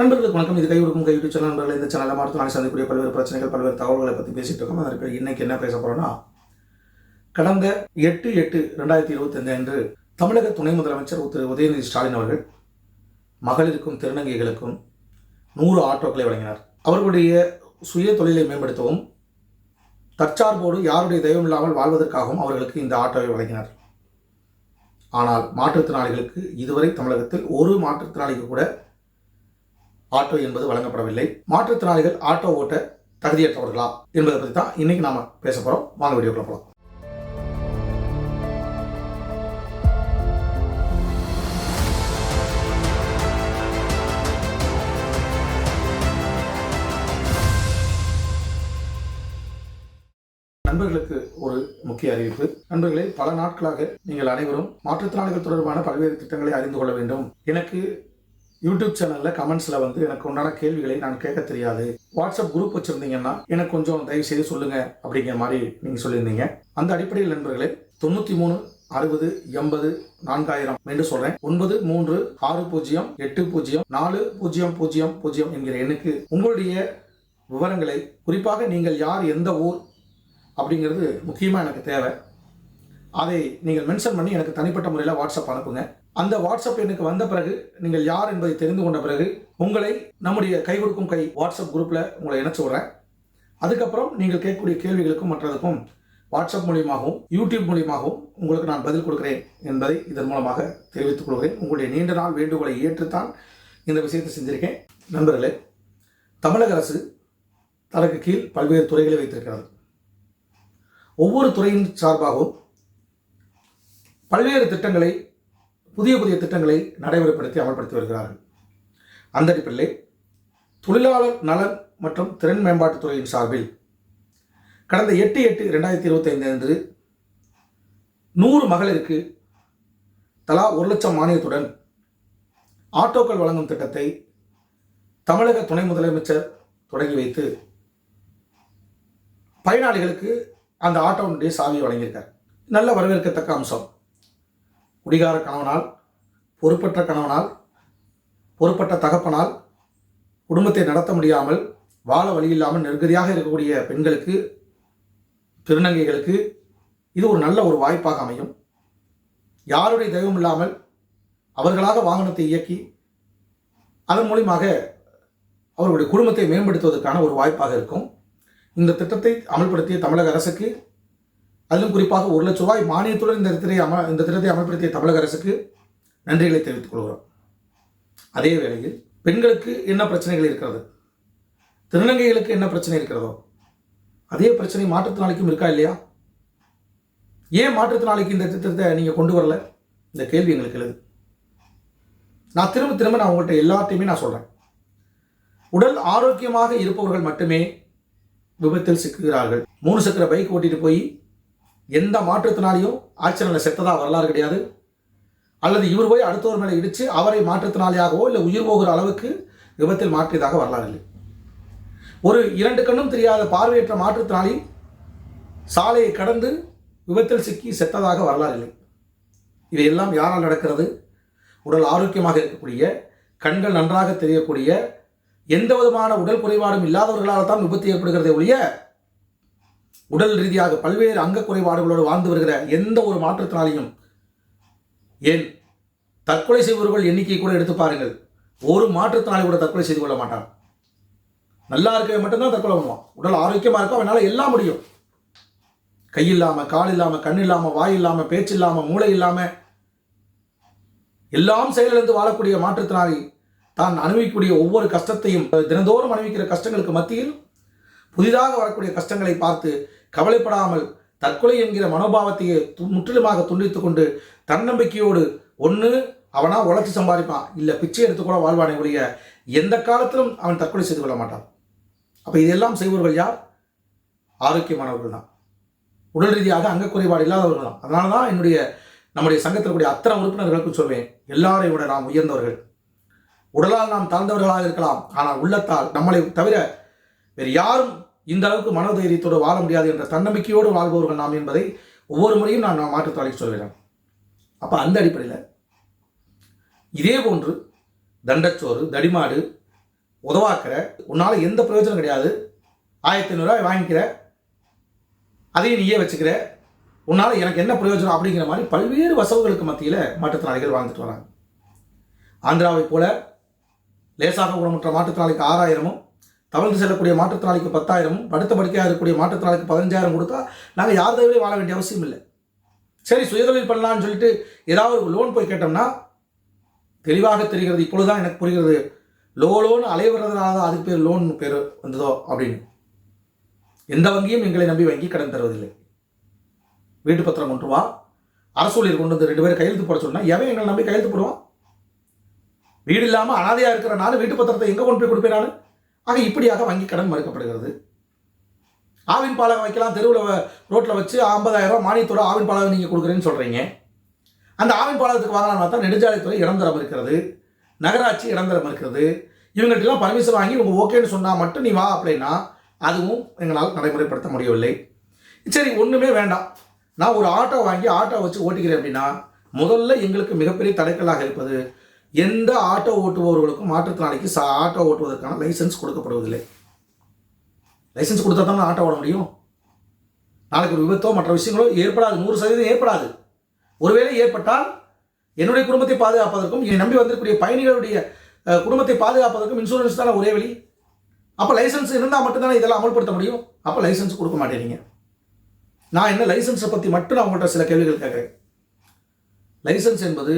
நண்பர்களுக்கு வணக்கம். இது கை கொடுக்கும் கை யூடியூப் சேனல் நண்பர்கள். இந்த சேனலில் மருத்துவமனை சந்திக்கக்கூடிய பல்வேறு பிரச்சனைகள் பல்வேறு தகவல்களை பற்றி பேசிகிட்டு இருக்கோம். அதற்கு இன்னைக்கு என்ன பேச போகிறோன்னா கடந்த எட்டு எட்டு ரெண்டாயிரத்தி இருபத்தைந்து அன்று தமிழக துணை முதலமைச்சர் திரு உதயநிதி ஸ்டாலின் அவர்கள் மகளிருக்கும் திருநங்கைகளுக்கும் நூறு ஆட்டோக்களை வழங்கினார். அவர்களுடைய சுய தொழிலை மேம்படுத்தவும் தற்சார்போடு யாருடைய தெய்வம் இல்லாமல் வாழ்வதற்காகவும் அவர்களுக்கு இந்த ஆட்டோவை வழங்கினார். ஆனால் மாற்றுத்திறனாளிகளுக்கு இதுவரை தமிழகத்தில் ஒரு மாற்றுத்திறனாளிக்கு கூட ஆட்டோ என்பது வழங்கப்படவில்லை. மாற்றுத்திறனாளிகள் ஆட்டோ ஓட்ட தகுதியற்றவர்களா என்பதை பற்றி தான் இன்னைக்கு நாம பேச போறோம். வாங்க வீடியோக்குள்ள போகலாம் நண்பர்களுக்கு ஒரு முக்கிய அறிவிப்பு. நண்பர்களே பல நாட்களாக நீங்கள் அனைவரும் மாற்றுத்திறனாளிகள் தொடர்பான பல்வேறு திட்டங்களை அறிந்து கொள்ள வேண்டும். எனக்கு யூடியூப் சேனல்ல கமெண்ட்ஸ்ல வந்து எனக்கு உண்டான கேள்விகளை நான் கேட்க தெரியாது. வாட்ஸ்அப் குரூப் வச்சிருந்தீங்கன்னா எனக்கு கொஞ்சம் தயவு செய்து சொல்லுங்க அப்படிங்கிற மாதிரி நீங்க சொல்லியிருந்தீங்க. அந்த அடிப்படையில் நண்பர்களே தொண்ணூத்தி மூணு அறுபது எண்பது நான்காயிரம் என்று சொல்றேன். ஒன்பது மூன்று ஆறு பூஜ்ஜியம் எட்டு பூஜ்ஜியம் நாலு பூஜ்ஜியம் பூஜ்ஜியம் பூஜ்ஜியம் என்கிற எண்ணுக்கு உங்களுடைய விவரங்களை குறிப்பாக நீங்கள் யார் எந்த ஊர் அப்படிங்கிறது முக்கியமாக எனக்கு தேவை. அதை நீங்கள் மென்ஷன் பண்ணி எனக்கு தனிப்பட்ட முறையில் வாட்ஸ்அப் அனுப்புங்க. அந்த வாட்ஸ்அப் எனக்கு வந்த பிறகு நீங்கள் யார் என்பதை தெரிந்து கொண்ட பிறகு உங்களை நம்முடைய கை கொடுக்கும் கை வாட்ஸ்அப் குரூப்பில் உங்களை இணைச்சு விடுறேன். அதுக்கப்புறம் நீங்கள் கேட்கக்கூடிய கேள்விகளுக்கும் மற்றதுக்கும் வாட்ஸ்அப் மூலியமாகவும் யூடியூப் மூலியமாகவும் உங்களுக்கு நான் பதில் கொடுக்கிறேன் என்பதை இதன் மூலமாக தெரிவித்துக் கொள்கிறேன். உங்களுடைய நீண்ட நாள் வேண்டுகோளை ஏற்றுத்தான் இந்த விஷயத்தை செஞ்சிருக்கேன். நண்பர்களே தமிழக அரசு தனக்கு கீழ் பல்வேறு துறைகளை வைத்திருக்கிறது. ஒவ்வொரு துறையின் சார்பாகவும் பல்வேறு திட்டங்களை புதிய புதிய திட்டங்களை நடைமுறைப்படுத்தி அமல்படுத்தி வருகிறார்கள். அந்த அடிப்படையில் தொழிலாளர் நலன் மற்றும் திறன் மேம்பாட்டுத் துறையின் சார்பில் கடந்த எட்டு எட்டு ரெண்டாயிரத்தி இருபத்தைந்து அன்று நூறு மகளிருக்கு தலா ஒரு லட்சம் மானியத்துடன் ஆட்டோக்கள் வழங்கும் திட்டத்தை தமிழக துணை முதலமைச்சர் தொடங்கி வைத்து பயனாளிகளுக்கு அந்த ஆட்டோனுடைய சாவியை வழங்கியிருக்கார். நல்ல வரவேற்கத்தக்க அம்சம். குடிகார கணவனால் பொறுப்பற்ற கணவனால் பொறுப்பற்ற தகப்பனால் குடும்பத்தை நடத்த முடியாமல் வாழ வழி இல்லாமல் நெருக்கடியாக இருக்கக்கூடிய பெண்களுக்கு திருநங்கைகளுக்கு இது ஒரு நல்ல ஒரு வாய்ப்பாக அமையும். யாருடைய தெய்வம் இல்லாமல் அவர்களாக வாகனத்தை இயக்கி அதன் மூலியமாக அவர்களுடைய குடும்பத்தை மேம்படுத்துவதற்கான ஒரு வாய்ப்பாக இருக்கும். இந்த திட்டத்தை அமல்படுத்திய தமிழக அரசுக்கு அதிலும் குறிப்பாக ஒரு லட்ச ரூபாய் மானியத்துடன் இந்த திட்டத்தை அம இந்த திட்டத்தை அமல்படுத்திய தமிழக அரசுக்கு நன்றிகளை தெரிவித்துக் கொள்கிறோம். அதே வேளையில் பெண்களுக்கு என்ன பிரச்சனைகள் இருக்கிறது? திருநங்கைகளுக்கு என்ன பிரச்சனை இருக்கிறதோ? அதே பிரச்சனை மாற்றுத்திறனாளிக்கும் இருக்கா இல்லையா? ஏன் மாற்றுத்திறனாளிக்கு இந்த திட்டத்தை நீங்கள் கொண்டு வரல? இந்த கேள்வி எங்களுக்கு எழுது. நான் திரும்ப திரும்ப நான் உங்கள்கிட்ட எல்லாத்தையுமே நான் சொல்கிறேன் உடல் ஆரோக்கியமாக இருப்பவர்கள் மட்டுமே விபத்தில் சிக்குகிறார்கள். மூணு சக்கர பைக் ஓட்டிட்டு போய் எந்த மாற்றுத்தினாலையும் ஆக்சிடென்ட்ல செத்ததாக வரலாறு கிடையாது. அல்லது இவர் போய் அடுத்தவர் மேலே இடித்து அவரை மாற்றுத்திறனாளியாகவோ இல்லை உயிர் போகிற அளவுக்கு விபத்தில் மாற்றியதாக வரலாறு இல்லை. ஒரு இரண்டு கண்ணும் தெரியாத பார்வையற்ற மாற்றுத்திறனாளி சாலையை கடந்து விபத்தில் சிக்கி செத்ததாக வரலாறு இல்லை. இவையெல்லாம் யாரால் நடக்கிறது? உடல் ஆரோக்கியமாக இருக்கக்கூடிய கண்கள் நன்றாக தெரியக்கூடிய எந்த விதமான உடல் குறைபாடும் இல்லாதவர்களால் தான் விபத்து ஏற்படுகிறதே ஒழிய உடல் ரீதியாக பல்வேறு அங்க குறைபாடுகளோடு வாழ்ந்து வருகிற எந்த ஒரு மாற்றத்தினாலையும் ஏன் தற்கொலை செய்பவர்கள் எண்ணிக்கை கூட எடுத்து பாருங்கள். ஒரு மாற்றத்தினாலே கூட தற்கொலை செய்து கொள்ள மாட்டான். நல்லா இருக்கவே மட்டும்தான் தற்கொலை பண்ணுவான். உடல் ஆரோக்கியமாக இருக்கும் அவனால் எல்லாம் முடியும். கை இல்லாமல் கால் இல்லாமல் கண் இல்லாமல் வாய் இல்லாமல் பேச்சு இல்லாமல் மூளை இல்லாமல் எல்லாம் செயலிழந்து வாழக்கூடிய மாற்றுத்திறனாளி தான் அனுபவிக்கக்கூடிய ஒவ்வொரு கஷ்டத்தையும் தினந்தோறும் அனுபவிக்கிற கஷ்டங்களுக்கு மத்தியில் புதிதாக வரக்கூடிய கஷ்டங்களை பார்த்து கவலைப்படாமல் தற்கொலை என்கிற மனோபாவத்தையே து- முற்றிலுமாக துண்டித்து கொண்டு தன்னம்பிக்கையோடு ஒன்று அவனா உழைச்சி சம்பாதிப்பான். இல்லை பிச்சை எடுத்து கூட வாழ்வானே ஒழிய எந்த காலத்திலும் அவன் தற்கொலை செய்து கொள்ள மாட்டான். அப்போ இதெல்லாம் செய்பவர்கள் யார்? ஆரோக்கியமானவர்கள் தான். உடல் ரீதியாக அங்க குறைபாடு இல்லாதவர்கள் தான். அதனால தான் என்னுடைய நம்முடைய சங்கத்தில் கூடிய அத்தனை உறுப்பினர்களுக்கும் சொல்வேன் எல்லாரையும் விட நாம் உயர்ந்தவர்கள். உடலால் நாம் தாழ்ந்தவர்களாக இருக்கலாம். ஆனால் உள்ளத்தால் நம்மளை தவிர வேறு யாரும் இந்த அளவுக்கு மனோதைரியத்தோடு வாழ முடியாது என்ற தன்னம்பிக்கையோடு வாழ்பவர்கள் நாம் என்பதை ஒவ்வொரு முறையும் நான் மாற்றுத்தாளிக்கு சொல்கிறேன். அப்போ அந்த அடிப்படையில் இதே போன்று தண்டச்சோறு தடிமாடு உதவாக்கிற உன்னால் எந்த பிரயோஜனம் கிடையாது. ஆயிரத்தி ஐநூறுரூவா வாங்கிக்கிற அதையும் நீயே வச்சுக்கிற உன்னால் எனக்கு என்ன பிரயோஜனம் அப்படிங்கிற மாதிரி பல்வேறு வசவுகளுக்கு மத்தியில் மாற்றுத்திறனாளிகள் வாழ்ந்துட்டு வராங்க. ஆந்திராவை போல லேசாக குணமற்ற மாற்றுத்திறனாளிக்கு ஆறாயிரமும் தவழ்ந்து செல்லக்கூடிய மாற்றுத்திறனாளிக்கு பத்தாயிரமும் படுத்த படுக்கையாக இருக்கக்கூடிய மாற்றுத்திறனாளிக்கு பதினஞ்சாயிரம் கொடுத்தா நாங்கள் யார் தயவுலையும் வாழ வேண்டிய அவசியம் இல்லை. சரி சுயதொழில் பண்ணலாம்னு சொல்லிட்டு ஏதாவது ஒரு லோன் போய் கேட்டோம்னா தெளிவாக தெரிகிறது இப்பொழுதுதான் எனக்கு புரிகிறது லோ லோன் அலைவறதுனால தான் அதுக்கு பேர் லோன் பேர் வந்ததோ? அப்படின்னு. எந்த வங்கியும் எங்களை நம்பி வங்கி கடன் தருவதில்லை. வீட்டு பத்திரம் கொண்டு வா. அரசு ஊழியர் கொண்டு வந்து ரெண்டு பேரும் கையெழுத்து போட சொன்னால் எவன் எங்களை நம்பி கையெழுத்து போடுவான்? வீடு இல்லாமல் அனாதையாக இருக்கிறனால வீட்டு பத்திரத்தை எங்கே கொண்டு போய் கொடுப்பேன் நான்? ஆக இப்படியாக வங்கி கடன் மறுக்கப்படுகிறது. ஆவின் பாலகம் வைக்கலாம் தெருவில் ரோட்டில் வச்சு ஐம்பதாயிரம் ரூபாய் மானியத்தோட ஆவின் பாலகம் நீங்கள் கொடுக்குறேன்னு சொல்கிறீங்க அந்த ஆவின் பாலகத்துக்கு வாங்கலாம்னு பார்த்தா நெடுஞ்சாலைத்துறை இடந்தரம் இருக்கிறது நகராட்சி இடந்தரம் இருக்கிறது இவங்கள்ட்டெல்லாம் பர்மிஷன் வாங்கி இவங்க ஓகேன்னு சொன்னால் மட்டும் நீ வா அப்படின்னா அதுவும் எங்களால் நடைமுறைப்படுத்த முடியவில்லை. சரி ஒன்றுமே வேண்டாம். நான் ஒரு ஆட்டோ வாங்கி ஆட்டோ வச்சு ஓட்டிக்கிறேன் அப்படின்னா முதல்ல எங்களுக்கு மிகப்பெரிய தடைக்கலாக இருப்பது எந்த ஆட்டோ ஓட்டுபவர்களுக்கும் மாற்றுத்திறனாளிக்கு சா ஆட்டோ ஓட்டுவதற்கான லைசன்ஸ் கொடுக்கப்படுவதில்லை. லைசன்ஸ் கொடுத்தா தான் ஆட்டோ ஓட முடியும்? நாளைக்கு ஒரு விபத்தோ மற்ற விஷயங்களோ ஏற்படாது. நூறு சதவீதம் ஏற்படாது. ஒருவேளை ஏற்பட்டால் என்னுடைய குடும்பத்தை பாதுகாப்பதற்கும் என்னை நம்பி வந்திருக்கக்கூடிய பயணிகளுடைய குடும்பத்தை பாதுகாப்பதற்கும் இன்சூரன்ஸ் தானே ஒரே வழி? அப்போ லைசன்ஸ் இருந்தால் மட்டும்தானே இதெல்லாம் அமல்படுத்த முடியும்? அப்போ லைசன்ஸ் கொடுக்க மாட்டேறீங்க. நான் என்ன லைசன்ஸை பற்றி மட்டும் நான் உங்கள்கிட்ட சில கேள்விகள் கேட்குறேன். லைசன்ஸ் என்பது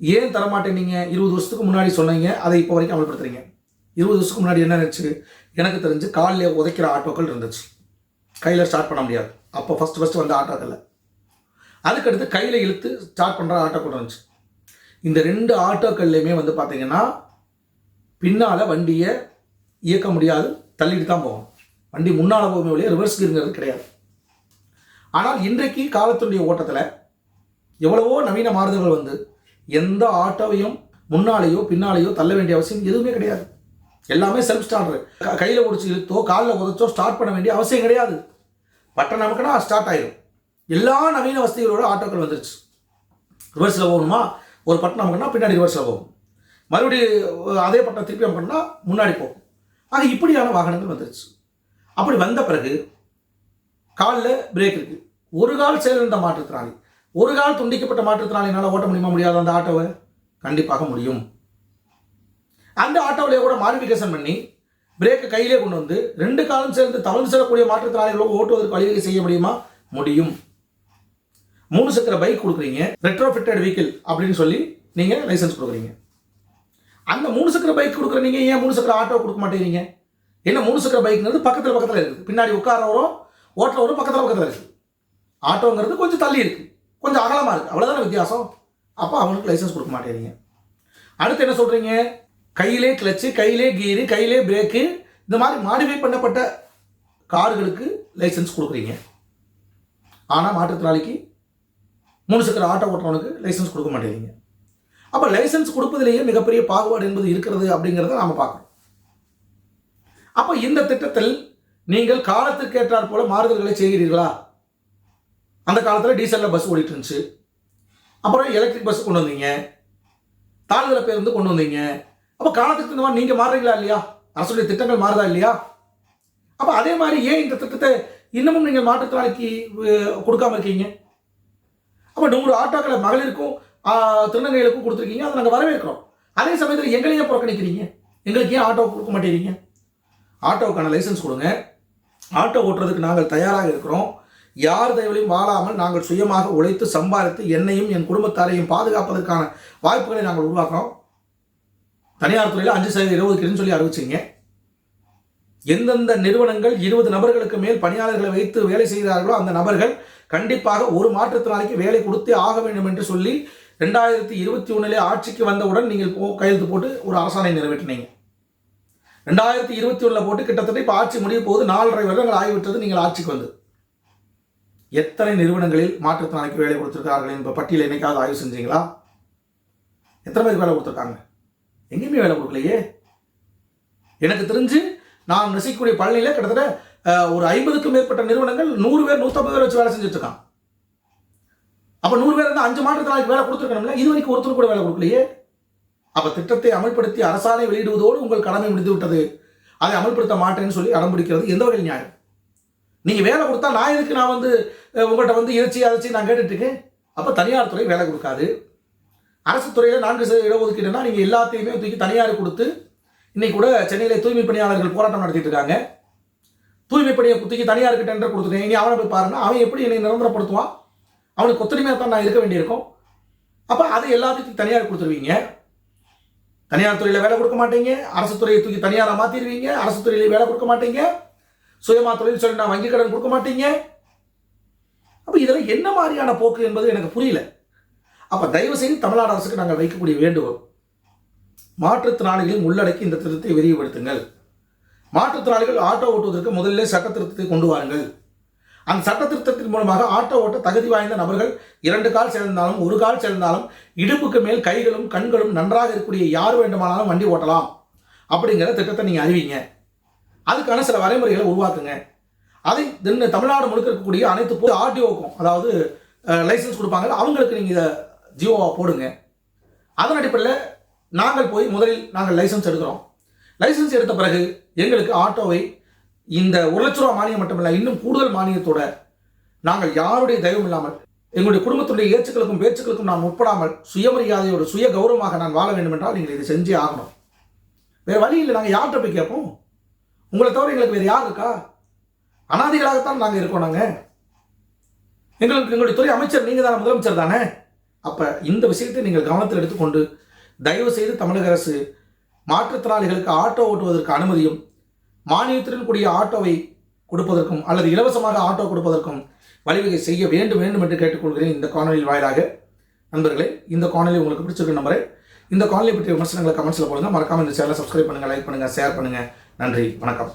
ஏன் தரமாட்டேனீங்க இருபது வருஷத்துக்கு முன்னாடி சொன்னீங்க. அதை இப்போ வரைக்கும் அமல்படுத்துறீங்க. இருபது வருஷத்துக்கு முன்னாடி என்ன இருந்துச்சு? எனக்கு தெரிஞ்சு காலில் உதைக்கிற ஆட்டோக்கள் இருந்துச்சு. கையில் ஸ்டார்ட் பண்ண முடியாது. அப்போ ஃபஸ்ட்டு ஃபஸ்ட்டு வந்த ஆட்டோக்களில் அதுக்கடுத்து கையில் இழுத்து ஸ்டார்ட் பண்ணுற ஆட்டோக்கள் இருந்துச்சு. இந்த ரெண்டு ஆட்டோக்கள்லையுமே வந்து பார்த்தீங்கன்னா பின்னால் வண்டியை இயக்க முடியாது. தள்ளிட்டு தான் போகும் வண்டி முன்னால் போகும் வழியே ரிவர்ஸ் கீருங்கிறது கிடையாது. ஆனால் இன்றைக்கு காலத்தினுடைய ஓட்டத்தில் எவ்வளவோ நவீன மாறுதல்கள் வந்து எந்த ஆட்டோவையும் முன்னாலேயோ பின்னாலேயோ தள்ள வேண்டிய அவசியம் எதுவுமே கிடையாது. எல்லாமே செல்ஃப் ஸ்டார்டர் கையில் பிடிச்சி இழுத்தோ காலில் உதச்சோ ஸ்டார்ட் பண்ண வேண்டிய அவசியம் கிடையாது. பட்டன் நமக்குன்னா ஸ்டார்ட் ஆயிடும் எல்லா நவீன வசதிகளோட ஆட்டோக்கள் வந்துருச்சு. ரிவர்ஸில் போகணுமா? ஒரு பட்டன் நமக்குன்னா பின்னாடி ரிவர்ஸில் போகும். மறுபடியும் அதே பட்டணம் திருப்பி நமக்குன்னா முன்னாடி போகும். ஆக இப்படியான வாகனங்கள் வந்துருச்சு. அப்படி வந்த பிறகு காலில் பிரேக் இருக்குது ஒரு கால் செயலிழந்த மாற்றுத்திறனாளி. ஒரு கால் துண்டிக்கப்பட்ட மாற்றுத்திறனாளினால ஓட்ட முடியுமா முடியாது அந்த ஆட்டோவை? கண்டிப்பாக முடியும். அந்த ஆட்டோவிலே கூட மாடிஃபிகேஷன் பண்ணி பிரேக்கை கையிலே கொண்டு வந்து ரெண்டு காலம் சேர்ந்து தவறு செல்லக்கூடிய மாற்றுத்திறனாளிகளும் ஓட்டுவதற்கு வழிவகை செய்ய முடியுமா? முடியும். மூணு சக்கர பைக் கொடுக்குறீங்க ரெட்ரோஃபிட்டட் வெஹிக்கிள் அப்படின்னு சொல்லி நீங்கள் லைசன்ஸ் கொடுக்குறீங்க. அந்த மூணு சக்கர பைக் கொடுக்குற நீங்கள் ஏன் மூணு சக்கர ஆட்டோ கொடுக்க மாட்டேங்கிறீங்க? என்ன மூணு சக்கர பைக்ங்கிறது பக்கத்தில் பக்கத்தில் இருக்குது. பின்னாடி உட்காரவரும் ஓட்டுறவரும் பக்கத்தில் பக்கத்தில் இருக்குது. ஆட்டோங்கிறது கொஞ்சம் தள்ளி இருக்குது கொஞ்சம் அகலமாக இருக்குது அவ்வளோதான வித்தியாசம்? அப்போ அவனுக்கு லைசன்ஸ் கொடுக்க மாட்டேறீங்க அடுத்து என்ன சொல்கிறீங்க கையிலே கிளச்சு கையிலே கீரு கையிலே பிரேக்கு இந்த மாதிரி மாடிஃபை பண்ணப்பட்ட கார்களுக்கு லைசன்ஸ் கொடுக்குறீங்க. ஆனால் மாற்றுத்திறனாளிக்கு மூணு சக்கர ஆட்டோ ஓட்டுறவனுக்கு லைசன்ஸ் கொடுக்க மாட்டேங்கிறீங்க. அப்போ லைசன்ஸ் கொடுப்பதிலேயே மிகப்பெரிய பாகுபாடு என்பது இருக்கிறது அப்படிங்கிறத நாம் பார்க்கணும். அப்போ இந்த திட்டத்தில் நீங்கள் காலத்திற்கு ஏற்றாற் போல மாறுதல்களை செய்கிறீர்களா? அந்த காலத்தில் டீசலில் பஸ் ஓடிட்டு இருந்துச்சு அப்புறம் எலக்ட்ரிக் பஸ் கொண்டு வந்தீங்க. தாழ்தள பேருந்து கொண்டு வந்தீங்க. அப்போ காலத்துக்கு தகுந்த மாதிரி நீங்கள் மாறுறீங்களா இல்லையா? அரசுடைய திட்டங்கள் மாறுதா இல்லையா? அப்போ அதே மாதிரி ஏன் இந்த திட்டத்தை இன்னமும் நீங்கள் மாற்றுத்திறனாளிக்கு கொடுக்காம இருக்கீங்க? அப்போ நூறு ஆட்டோக்களை மகளிருக்கும் திருநங்கைகளுக்கும் கொடுத்துருக்கீங்க. அதை நாங்கள் வரவேற்கிறோம். அதே சமயத்தில் எங்களையே புறக்கணிக்கிறீங்க. எங்களுக்கு ஏன் ஆட்டோ கொடுக்க மாட்டேறீங்க? ஆட்டோவுக்கான லைசன்ஸ் கொடுங்க. ஆட்டோ ஓட்டுறதுக்கு நாங்கள் தயாராக இருக்கிறோம். யார் தயவுலையும் வாழாமல் நாங்கள் சுயமாக உழைத்து சம்பாதித்து என்னையும் என் குடும்பத்தாரையும் பாதுகாப்பதற்கான வாய்ப்புகளை நாங்கள் உருவாக்குறோம். தனியார் துறையில் அஞ்சு சதவீதம் இருபதுக்குன்னு சொல்லி அறிவிச்சிங்க. எந்தெந்த நிறுவனங்கள் இருபது நபர்களுக்கு மேல் பணியாளர்களை வைத்து வேலை செய்கிறார்களோ அந்த நபர்கள் கண்டிப்பாக ஒரு மாற்றுத்திறனாளிக்கு வேலை கொடுத்தே ஆக வேண்டும் என்று சொல்லி ரெண்டாயிரத்தி இருபத்தி ஒன்றிலே ஆட்சிக்கு வந்தவுடன் நீங்கள் போ கையெழுத்து போட்டு ஒரு அரசாணை நிறைவேற்றினீங்க. ரெண்டாயிரத்தி இருபத்தி ஒன்றில் போட்டு கிட்டத்தட்ட இப்போ ஆட்சி முடிய போது நாலரை வருடங்கள் ஆகிவிட்டது நீங்கள் ஆட்சிக்கு வந்து. எத்தனை நிறுவனங்களில் மாற்றுத்திறனாளிக்கு வேலை கொடுத்துருக்கார்கள் என்ப பட்டியலை என்னைக்காவது ஆய்வு செஞ்சீங்களா? எத்தனை பேருக்கு வேலை கொடுத்துருக்காங்க? எங்கேயுமே வேலை கொடுக்கலையே. எனக்கு தெரிஞ்சு நான் நெசிக்கக்கூடிய பழனியில் கிட்டத்தட்ட ஒரு ஐம்பதுக்கும் மேற்பட்ட நிறுவனங்கள் நூறு பேர் நூற்றம்பது பேர் வச்சு வேலை செஞ்சுட்ருக்கான் அப்போ நூறு பேர் இருந்தால் அஞ்சு மாற்றுத்திறனாளிக்கு வேலை கொடுத்துருக்கணும்ல? இது வரைக்கும் ஒருத்தர் கூட வேலை கொடுக்கலையே. அப்போ திட்டத்தை அமல்படுத்தி அரசாணை வெளியிடுவதோடு உங்கள் கடமை முடிந்து விட்டது அதை அமல்படுத்த மாட்டேன்னு சொல்லி அடம்பிடிக்கிறது எந்த வகையில் நியாயம்? நீங்கள் வேலை கொடுத்தா நான் எதுக்கு நான் வந்து உங்கள்கிட்ட வந்து இறைச்சி அரைச்சி நான் கேட்டுட்டு இருக்கேன் தனியார் துறை வேலை கொடுக்காது. அரசு துறையில் நான்கு சதவீத இடஒதுக்கீடுனா நீங்கள் எல்லாத்தையுமே தூக்கி தனியார் கொடுத்து இன்னைக்கு கூட சென்னையில் தூய்மை பணியாளர்கள் போராட்டம் நடத்திட்டு இருக்காங்க தூய்மை பணியை தூக்கி தனியாருக்கு டெண்டர் கொடுத்துட்டேன். இனி அவனை போய் பாருன்னா அவன் எப்படி என்னை நிரந்தரப்படுத்துவான்? அவனுக்கு கொத்தடிமையாக தான் நான் இருக்க வேண்டியிருக்கும். அப்போ அதை எல்லாத்துக்கும் தனியார் கொடுத்துருவீங்க. தனியார் துறையில் வேலை கொடுக்க மாட்டீங்க. அரசு துறையை தூக்கி தனியாராக மாற்றிடுவீங்க அரசு துறையிலேயே வேலை கொடுக்க மாட்டீங்க. சுயமா தொழில் சொல்லி நான் வங்கி கடன் கொடுக்க மாட்டீங்க. அப்போ இதெல்லாம் என்ன மாதிரியான போக்கு என்பது எனக்கு புரியல. அப்போ தயவு செய்து தமிழ்நாடு அரசுக்கு நாங்கள் வைக்கக்கூடிய வேண்டுகோள். மாற்றுத்திறனாளிகளையும் உள்ளடக்கி இந்த திருத்தத்தை விரிவுபடுத்துங்கள். மாற்றுத்திறனாளிகள் ஆட்டோ ஓட்டுவதற்கு முதலில் சட்ட திருத்தத்தை கொண்டு வாருங்கள். அந்த சட்ட திருத்தத்தின் மூலமாக ஆட்டோ ஓட்ட தகுதி வாய்ந்த நபர்கள் இரண்டு கால் சேர்ந்தாலும் ஒரு கால் சேர்ந்தாலும் இடுப்புக்கு மேல் கைகளும் கண்களும் நன்றாக இருக்கக்கூடிய யார் வேண்டுமானாலும் வண்டி ஓட்டலாம். அப்படிங்கிற திட்டத்தை நீங்கள் அறிவிங்க. அதுக்கான சில வரைமுறைகளை உருவாக்குங்க. அதை தின்னு தமிழ்நாடு முழுக்க இருக்கக்கூடிய அனைத்து பொது ஆர்டிஓக்கும் அதாவது லைசன்ஸ் கொடுப்பாங்க அவங்களுக்கு நீங்கள் இதை ஜியோவாக போடுங்க. அதன் அடிப்படையில் நாங்கள் போய் முதலில் நாங்கள் லைசன்ஸ் எடுக்கிறோம். லைசன்ஸ் எடுத்த பிறகு எங்களுக்கு ஆட்டோவை இந்த ஒரு லட்ச ரூபா மானியம் மட்டுமில்லை இன்னும் கூடுதல் மானியத்தோட நாங்கள் யாருடைய தயவும் இல்லாமல் எங்களுடைய குடும்பத்துடைய ஏச்சுக்களுக்கும் பேச்சுக்களுக்கும் நான் உட்படாமல் சுயமரியாதையோடு சுய கௌரவமாக நான் வாழ வேண்டும் என்றால் நீங்கள் இதை செஞ்சே ஆகணும். வேறு வழி இல்லை நாங்கள் யார்கிட்ட போய் கேட்போம்? உங்களை தவிர எங்களுக்கு வேறு யார் இருக்கா? அனாதிகளாகத்தான் நாங்கள் இருக்கோம் நாங்கள் எங்களுக்கு எங்களுடைய துறை அமைச்சர் நீங்கள் தானே முதலமைச்சர் தானே? அப்போ இந்த விஷயத்தை நீங்கள் கவனத்தில் எடுத்துக்கொண்டு தயவு செய்து தமிழக அரசு மாற்றுத்திறனாளிகளுக்கு ஆட்டோ ஓட்டுவதற்கு அனுமதியும் மானியத்துடன் கூடிய ஆட்டோவை கொடுப்பதற்கும் அல்லது இலவசமாக ஆட்டோ கொடுப்பதற்கும் வழிவகை செய்ய வேண்டும் வேண்டும் என்று கேட்டுக்கொள்கிறேன் இந்த காணொலியில் வாயிலாக. நண்பர்களே இந்த காணொலி உங்களுக்கு பிடிச்சிருக்க நம்பரை. இந்த காணொலி பற்றிய விமர்சனங்களை கமெண்ட்ஸில் போடுங்க. மறக்காமல் இந்த சேனலை சப்ஸ்கிரைப் பண்ணுங்கள் லைக் பண்ணுங்கள் ஷேர் பண்ணுங்கள் நன்றி வணக்கம்.